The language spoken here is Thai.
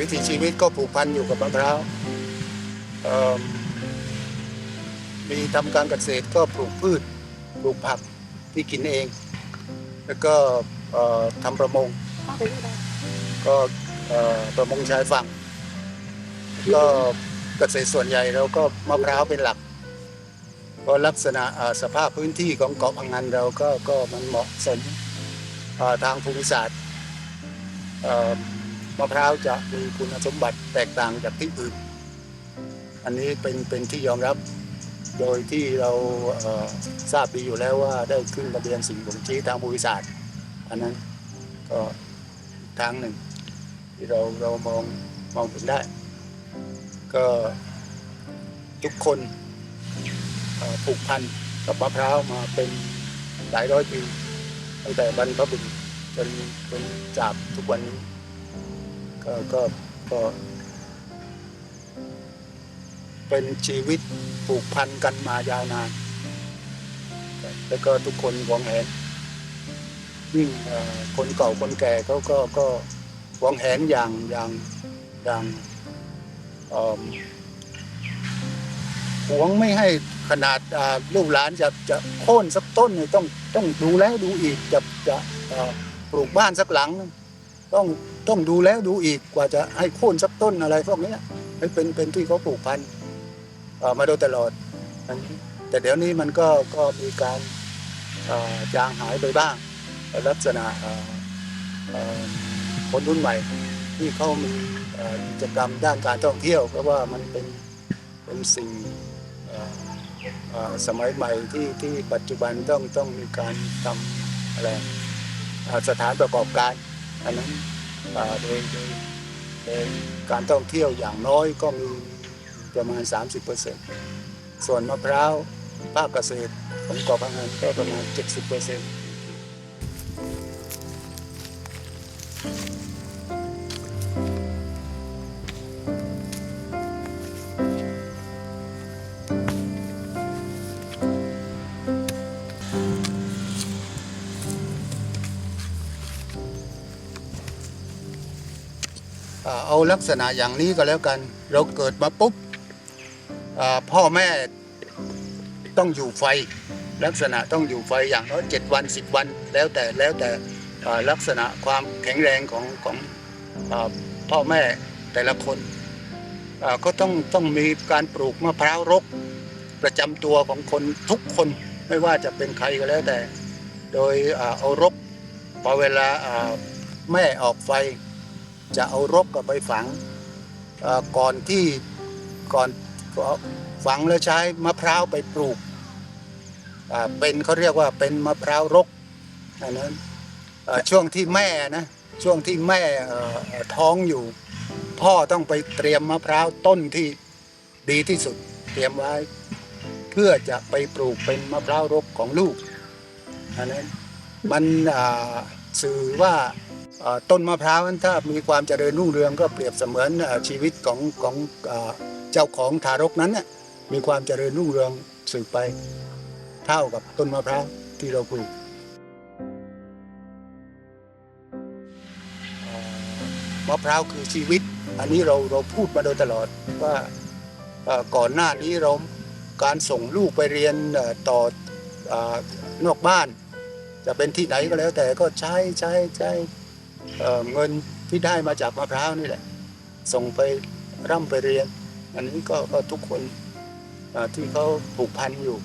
วิถีชีวิตก็ผูกพันอยู่กับมะพร้าวมีทำการเกษตรก็ปลูกพืช ปลูกผักที่กินเอง แล้วก็ทำประมง ก็ประมงชายฝั่ง ก็เกษตรส่วนใหญ่เราก็มะพร้าวเป็นหลัก เพราะลักษณะสภาพพื้นที่ของเกาะพังงานเราก็ก็มันเหมาะสมทางภูมิศาสตร์มะพร้าวจะมีคุณสมบัติแตกต่างจากที่อื่น อันนี้เป็นเป็นที่ยอมรับโดยที่เราทราบดีอยู่แล้วว่าได้ขึ้นทะเบียนสิ่งบ่งชี้ทางภูมิศาสตร์ อันนั้นก็ทางหนึ่งที่เราเรามองมองเห็นได้ ก็ทุกคนผูกพันกับมะพร้าวมาเป็นหลายร้อยปีตั้งแต่บรรพบุรุษจนจนจากทุกวันนี้ก็ก็ก็เป็นชีวิตผูกพันกันมายาวนาน แล้วก็ทุกคนหวงแหนยิ่งคนเก่าคนแก่เขาก็ก็หวงแหนอย่างอย่างอย่าง หวงไม่ให้ขนาดลูกหลานจะจะโค่นสักต้นเนี่ยต้องต้องดูแล้วดูอีกจะจะปลูกบ้านสักหลัง ต้องต้องดูแล้วดูอีกกว่าจะให้โค่นสักต้นอะไรพวกนี้มันเป็นเป็นที่เขาปลูกพันธุ์มาโดยตลอดอันนี้แต่เดี๋ยวนี้มันก็ก็มีการจางหายไปบ้างลักษณะคนรุ่นใหม่ ที่เขามีกิจกรรมด้านการท่องเที่ยว เพราะว่ามันเป็นเป็นสิ่งสมัยใหม่ที่ที่ปัจจุบันต้องต้องมีการทำอะไรสถานประกอบการ อันนั้นโดยโดยการท่องเที่ยวอย่างน้อยก็มีประมาณ 30%ส่วนมะพร้าวภาคเกษตรของเกาะพังงานก็ประมาณ 70%อ่า เอาลักษณะอย่างนี้ก็แล้วกัน เราเกิดมาปุ๊บพ่อแม่ต้องอยู่ไฟ ลักษณะต้องอยู่ไฟอย่างน้อยเจ็ดวันสิบวัน แล้วแต่แล้วแต่ลักษณะความแข็งแรงของของอพ่อแม่แต่ละคนก็ต้องต้องมีการปลูกมะพร้าวรก ประจำตัวของคนทุกคนไม่ว่าจะเป็นใครก็แล้วแต่ โดยเอารกพอเวลาแม่ออกไฟ จะเอารกกับไปฝังก่อนที่ก่อนฝังแล้วใช้มะพร้าวไปปลูกเป็นเขาเรียกว่าเป็นมะพร้าวรกอันนั้นช่วงที่แม่นะช่วงที่แม่ท้องอยู่ พ่อต้องไปเตรียมมะพร้าวต้นที่ดีที่สุดเตรียมไว้ เพื่อจะไปปลูกเป็นมะพร้าวรกของลูกอันนั้นมันสื่อว่า ต้นมะพร้าวนั้นถ้ามีความเจริญรุ่งเรืองก็เปรียบเสมือนชีวิตของของเจ้าของทารกนั้นน่ะมีความเจริญรุ่งเรืองสืบไปเท่ากับต้นมะพร้าวที่เราปลูกมะพร้าวคือชีวิต อันนี้เราเราพูดมาโดยตลอดว่าก่อนหน้านี้เราการส่งลูกไปเรียนต่ออนอกบ้าน จะเป็นที่ไหนก็แล้วแต่ก็ใช้ใช้ใช้ เเงินที่ได้มาจากมะพร้าวนี่แหละ ส่งไปร่ำไปเรียน อันนี้ก็ทุกคนที่เขาผูกพันอยู่